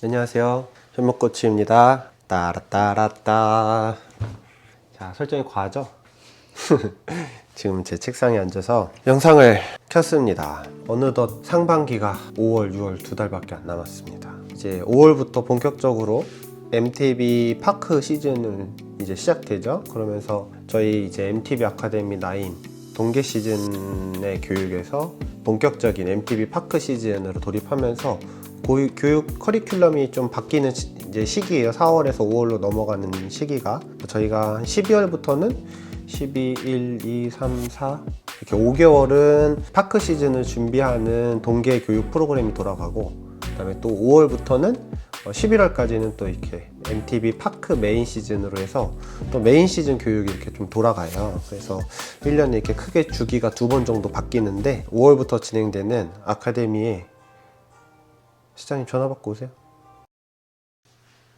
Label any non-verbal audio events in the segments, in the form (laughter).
안녕하세요. 현목코치입니다. 따라따라따. 자, 설정이 과하죠? (laughs) 지금 제 책상에 앉아서 영상을 켰습니다. 어느덧 상반기가 5월, 6월 두 달밖에 안 남았습니다. 이제 5월부터 본격적으로 MTB 파크 시즌을 이제 시작되죠. 그러면서 저희 이제 MTB 아카데미 9 동계 시즌의 교육에서 본격적인 MTB 파크 시즌으로 돌입하면서 고- 교육 커리큘럼이 좀 바뀌는 시, 이제 시기예요. 4월에서 5월로 넘어가는 시기가 저희가 한 12월부터는 12, 1, 2, 3, 4 이렇게 5개월은 파크 시즌을 준비하는 동계 교육 프로그램이 돌아가고 그다음에 또 5월부터는 11월까지는 또 이렇게 MTV 파크 메인 시즌으로 해서 또 메인 시즌 교육이 이렇게 좀 돌아가요. 그래서 1년에 이렇게 크게 주기가 두 번 정도 바뀌는데 5월부터 진행되는 아카데미에 시장님 전화 받고 오세요.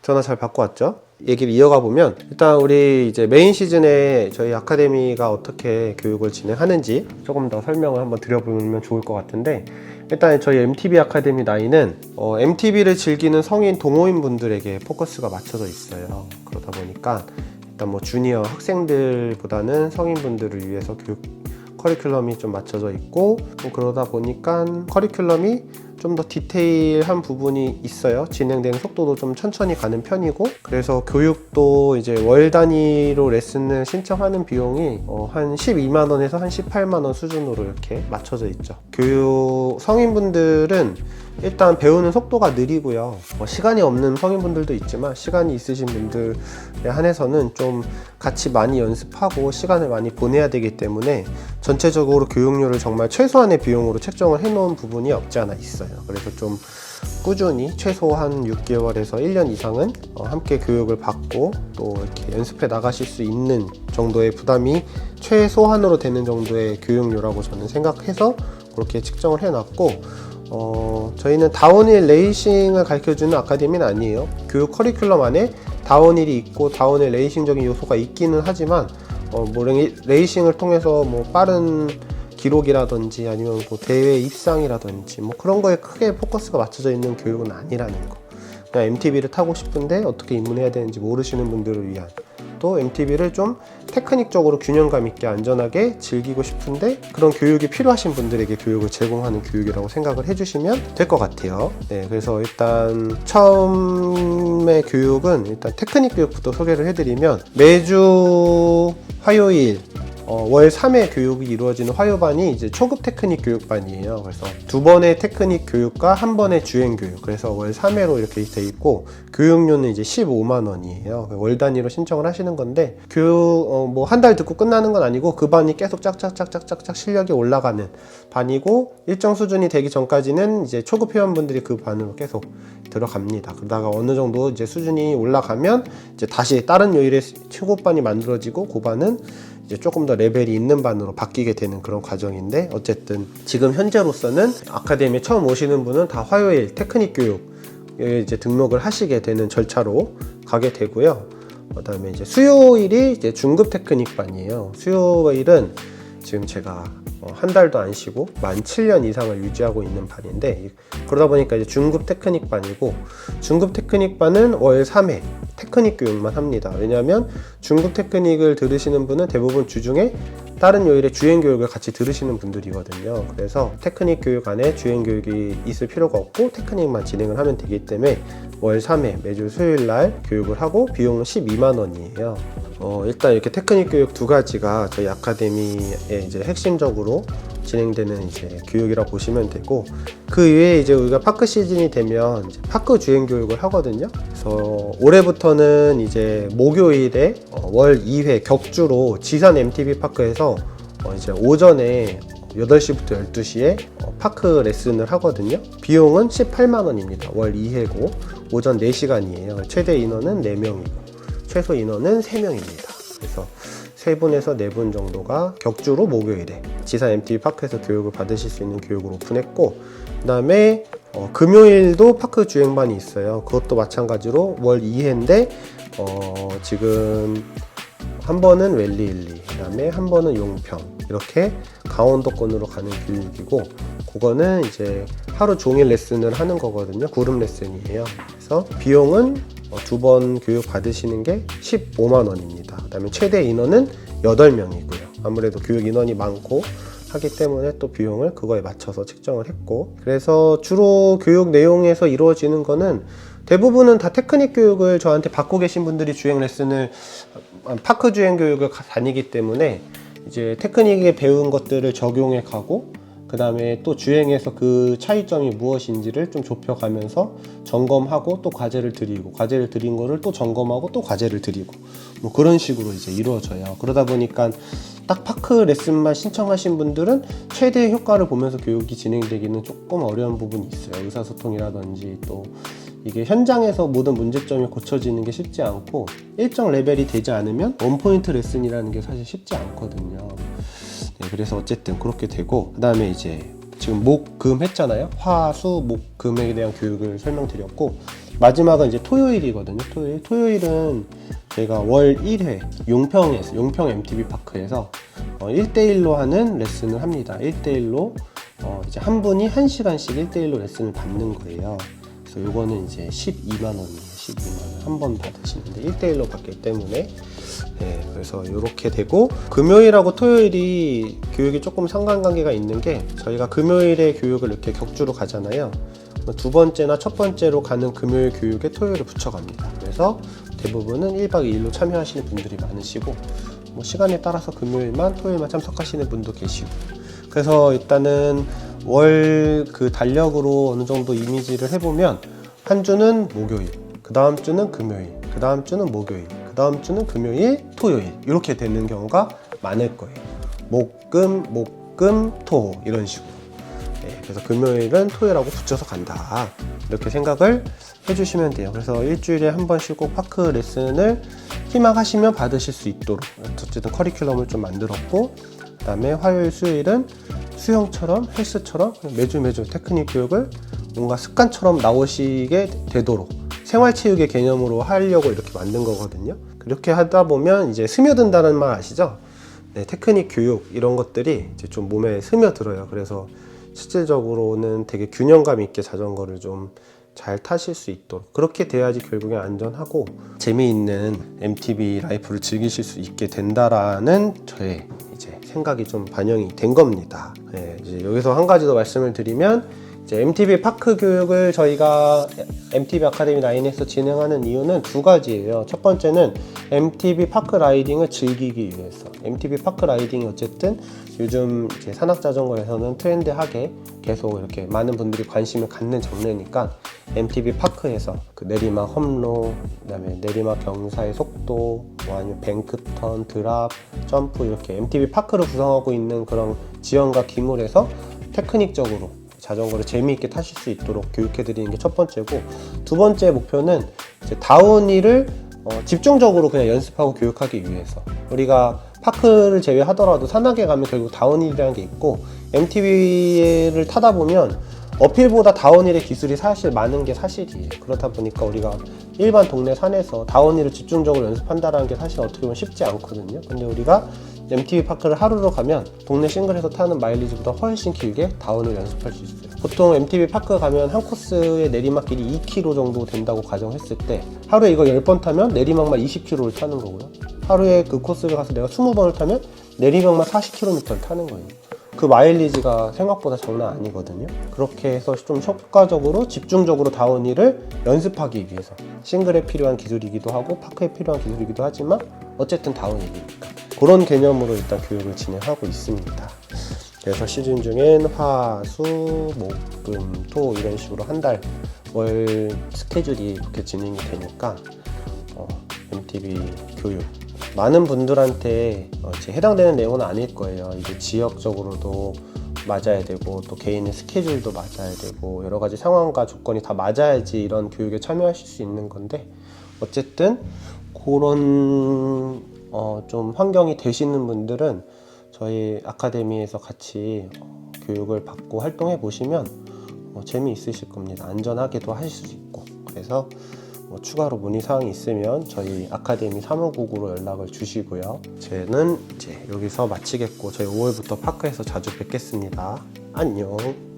전화 잘 받고 왔죠? 얘기를 이어가 보면 일단 우리 이제 메인 시즌에 저희 아카데미가 어떻게 교육을 진행하는지 조금 더 설명을 한번 드려보면 좋을 것 같은데 일단 저희 MTB 아카데미 나이는 어, MTB를 즐기는 성인 동호인 분들에게 포커스가 맞춰져 있어요. 그러다 보니까 일단 뭐 주니어 학생들보다는 성인분들을 위해서 교육 커리큘럼이 좀 맞춰져 있고 뭐 그러다 보니까 커리큘럼이 좀 더 디테일한 부분이 있어요. 진행되는 속도도 좀 천천히 가는 편이고 그래서 교육도 이제 월 단위로 레슨을 신청하는 비용이 어, 한 12만 원에서 한 18만 원 수준으로 이렇게 맞춰져 있죠. 교육 성인분들은 일단 배우는 속도가 느리고요. 뭐 시간이 없는 성인분들도 있지만 시간이 있으신 분들에 한해서는 좀 같이 많이 연습하고 시간을 많이 보내야 되기 때문에 전체적으로 교육료를 정말 최소한의 비용으로 책정을 해놓은 부분이 없지 않아 있어요. 그래서 좀 꾸준히 최소 한 6개월에서 1년 이상은 어, 함께 교육을 받고 또 이렇게 연습해 나가실 수 있는 정도의 부담이 최소한으로 되는 정도의 교육료라고 저는 생각해서 그렇게 측정을 해놨고 어, 저희는 다운힐 레이싱을 가르쳐주는 아카데미는 아니에요. 교육 커리큘럼 안에 다운힐이 있고 다운힐 레이싱적인 요소가 있기는 하지만 어, 뭐 레이- 레이 싱을 통해서 뭐 빠른 기록이라든지 아니면 뭐 대회 입상이라든지 뭐 그런 거에 크게 포커스가 맞춰져 있는 교육은 아니라는 거. 그냥 MTB를 타고 싶은데 어떻게 입문해야 되는지 모르시는 분들을 위한 또 MTB를 좀 테크닉적으로 균형감 있게 안전하게 즐기고 싶은데 그런 교육이 필요하신 분들에게 교육을 제공하는 교육이라고 생각을 해주시면 될 것 같아요. 네, 그래서 일단 처음의 교육은 일단 테크닉 교육부터 소개를 해드리면 매주 화요일 어, 월 3회 교육이 이루어지는 화요반이 이제 초급 테크닉 교육반이에요. 그래서 두 번의 테크닉 교육과 한 번의 주행 교육. 그래서 월 3회로 이렇게 돼 있고 교육료는 이제 15만 원이에요. 월 단위로 신청을 하시는 건데 교육 어, 뭐한 달 듣고 끝나는 건 아니고 그 반이 계속 짝짝짝짝짝짝 실력이 올라가는 반이고 일정 수준이 되기 전까지는 이제 초급 회원분들이 그 반으로 계속 들어갑니다. 그러다가 어느 정도 이제 수준이 올라가면 이제 다시 다른 요일의 초급반이 만들어지고 그 반은 이제 조금 더 레벨이 있는 반으로 바뀌게 되는 그런 과정인데 어쨌든 지금 현재로서는 아카데미에 처음 오시는 분은 다 화요일 테크닉 교육에 이제 등록을 하시게 되는 절차로 가게 되고요. 그다음에 이제 수요일이 이제 중급 테크닉 반이에요. 수요일은 지금 제가 어, 한 달도 안 쉬고 만 7년 이상을 유지하고 있는 반인데 이- 그러다 보니까 이제 중급 테크닉 반이고 중급 테크닉 반은 월 3회 테크닉 교육만 합니다. 왜냐하면 중급 테크닉을 들으시는 분은 대부분 주중에 다른 요일에 주행 교육을 같이 들으시는 분들이거든요. 그래서 테크닉 교육 안에 주행 교육이 있을 필요가 없고 테크닉만 진행을 하면 되기 때문에 월 3회 매주 수요일 날 교육을 하고 비용은 12만 원이에요. 어, 일단 이렇게 테크닉 교육 두 가지가 저희 아카데미의 이제 핵심적으로 진행되는 이제 교육이라고 보시면 되고 그 이외에 이제 우리가 파크 시즌이 되면 파크 주행 교육을 하거든요. 그래서 올해부터는 이제 목요일에 어, 월 2회 격주로 지산 MTB 파크에서 어, 이제 오전에 8시부터 12시에 어, 파크 레슨을 하거든요. 비용은 18만 원입니다. 월 2회고 오전 4시간이에요. 최대 인원은 4명이고 최소 인원은 3명입니다. 그래서 세 분에서 네분 정도가 격주로 목요일에 지산 MTV 파크에서 교육을 받으실 수 있는 교육을 오픈했고 그 다음에 어, 금요일도 파크 주행반이 있어요. 그것도 마찬가지로 월 2회인데 어, 지금 한 번은 웰리 일리, 그 다음에 한 번은 용평 이렇게 강원도권으로 가는 교육이고 그거는 이제 하루 종일 레슨을 하는 거거든요. 그룹 레슨이에요. 그래서 비용은 두 번 교육 받으시는 게 15만 원입니다. 그다음에 최대 인원은 8명이고요. 아무래도 교육 인원이 많고 하기 때문에 또 비용을 그거에 맞춰서 책정을 했고 그래서 주로 교육 내용에서 이루어지는 거는 대부분은 다 테크닉 교육을 저한테 받고 계신 분들이 주행 레슨을 아, 파크 주행 교육을 가- 다니기 때문에 이제 테크닉에 배운 것들을 적용해 가고 그 다음에 또 주행에서 그 차이점이 무엇인지를 좀 좁혀가면서 점검하고 또 과제를 드리고 과제를 드린 거를 또 점검하고 또 과제를 드리고 뭐 그런 식으로 이제 이루어져요. 그러다 보니까 딱 파크 레슨만 신청하신 분들은 최대 효과를 보면서 교육이 진행되기는 조금 어려운 부분이 있어요. 의사소통이라든지 또 이게 현장에서 모든 문제점이 고쳐지는 게 쉽지 않고 일정 레벨이 되지 않으면 원포인트 레슨이라는 게 사실 쉽지 않거든요. 네, 그래서 어쨌든 그렇게 되고 그 다음에 이제 지금 목, 금 했잖아요. 화, 수, 목, 금에 대한 교육을 설명드렸고 마지막은 이제 토요일이거든요. 토요일. 토요일은 제가 월 1회 용평에서 용평 MTB 파크에서 어, 1대1로 하는 레슨을 합니다. 1대1로 어, 이제 한 분이 한 시간씩 1대1로 레슨을 받는 거예요. 그래서 요거는 이제 12만 원이에요. 12만 원. 한 번 받으시는데 1대1로 받기 때문에 네, 그래서 이렇게 되고 금요일하고 토요일이 교육이 조금 상관관계가 있는 게 저희가 금요일에 교육을 이렇게 격주로 가잖아요. 두 번째나 첫 번째로 가는 금요일 교육에 토요일을 붙여갑니다. 그래서 대부분은 1박 2일로 참여하시는 분들이 많으시고 뭐 시간에 따라서 금요일만 토요일만 참석하시는 분도 계시고 그래서 일단은 월 그 달력으로 어느 정도 이미지를 해보면 한 주는 목요일, 그 다음 주는 금요일, 그 다음 주는 목요일, 그 다음 주는 금요일, 토요일 이렇게 되는 경우가 많을 거예요. 목 금, 목 금, 토 이런 식으로. 네, 그래서 금요일은 토요일하고 붙여서 간다. 이렇게 생각을 해주시면 돼요. 그래서 일주일에 한 번씩 꼭 파크 레슨을 희망하시면 받으실 수 있도록 어쨌든 커리큘럼을 좀 만들었고 그 다음에 화요일, 수요일은 수영처럼 헬스처럼 매주 매주 테크닉 교육을 뭔가 습관처럼 나오시게 되도록 생활체육의 개념으로 하려고 이렇게 만든 거거든요. 그렇게 하다 보면 이제 스며든다는 말 아시죠? 네, 테크닉 교육 이런 것들이 이제 좀 몸에 스며들어요. 그래서 실질적으로는 되게 균형감 있게 자전거를 좀 잘 타실 수 있도록 그렇게 돼야지 결국에 안전하고 재미있는 MTB 라이프를 즐기실 수 있게 된다라는 저의 생각이 좀 반영이 된 겁니다. 네, 이제 여기서 한 가지 더 말씀을 드리면 이제 MTB 파크 교육을 저희가 MTB 아카데미 라인에서 진행하는 이유는 두 가지예요. 첫 번째는 MTB 파크 라이딩을 즐기기 위해서. MTB 파크 라이딩이 어쨌든 요즘 이제 산악 자전거에서는 트렌드하게 계속 이렇게 많은 분들이 관심을 갖는 장르니까 MTB 파크에서 그 내리막 험로, 그다음에 내리막 경사의 속도, 뭐 아니면 뱅크턴, 드랍, 점프 이렇게 MTB 파크를 구성하고 있는 그런 지형과 기물에서 테크닉적으로 자전거를 재미있게 타실 수 있도록 교육해 드리는 게 첫 번째고 두 번째 목표는 이제 다운힐을 어, 집중적으로 그냥 연습하고 교육하기 위해서 우리가 파크를 제외하더라도 산악에 가면 결국 다운힐이라는 게 있고 MTB를 타다 보면 어필보다 다운힐의 기술이 사실 많은 게 사실이에요. 그렇다 보니까 우리가 일반 동네 산에서 다운힐을 집중적으로 연습한다는 게 사실 어떻게 보면 쉽지 않거든요. 근데 우리가 MTB 파크를 하루로 가면 동네 싱글에서 타는 마일리지보다 훨씬 길게 다운을 연습할 수 있어요. 보통 MTB 파크 가면 한 코스의 내리막길이 2km 정도 된다고 가정했을 때 하루에 이거 10번 타면 내리막만 20km를 타는 거고요. 하루에 그 코스를 가서 내가 20번을 타면 내리막만 40km를 타는 거예요. 그 마일리지가 생각보다 장난 아니거든요. 그렇게 해서 좀 효과적으로 집중적으로 다운힐을 연습하기 위해서 싱글에 필요한 기술이기도 하고 파크에 필요한 기술이기도 하지만 어쨌든 다운힐이니까 그런 개념으로 일단 교육을 진행하고 있습니다. 그래서 시즌 중엔 화, 수, 목, 금, 토 이런 식으로 한 달 월 스케줄이 이렇게 진행이 되니까 어, MTB 교육 많은 분들한테 어, 해당되는 내용은 아닐 거예요. 이게 지역적으로도 맞아야 되고 또 개인의 스케줄도 맞아야 되고 여러 가지 상황과 조건이 다 맞아야지 이런 교육에 참여하실 수 있는 건데 어쨌든 그런 어, 좀 환경이 되시는 분들은 저희 아카데미에서 같이 어, 교육을 받고 활동해 보시면 어, 재미있으실 겁니다. 안전하게도 하실 수 있고 그래서 뭐 추가로 문의 사항이 있으면 저희 아카데미 사무국으로 연락을 주시고요. 저는 이제 여기서 마치겠고 저희 5월부터 파크에서 자주 뵙겠습니다. 안녕.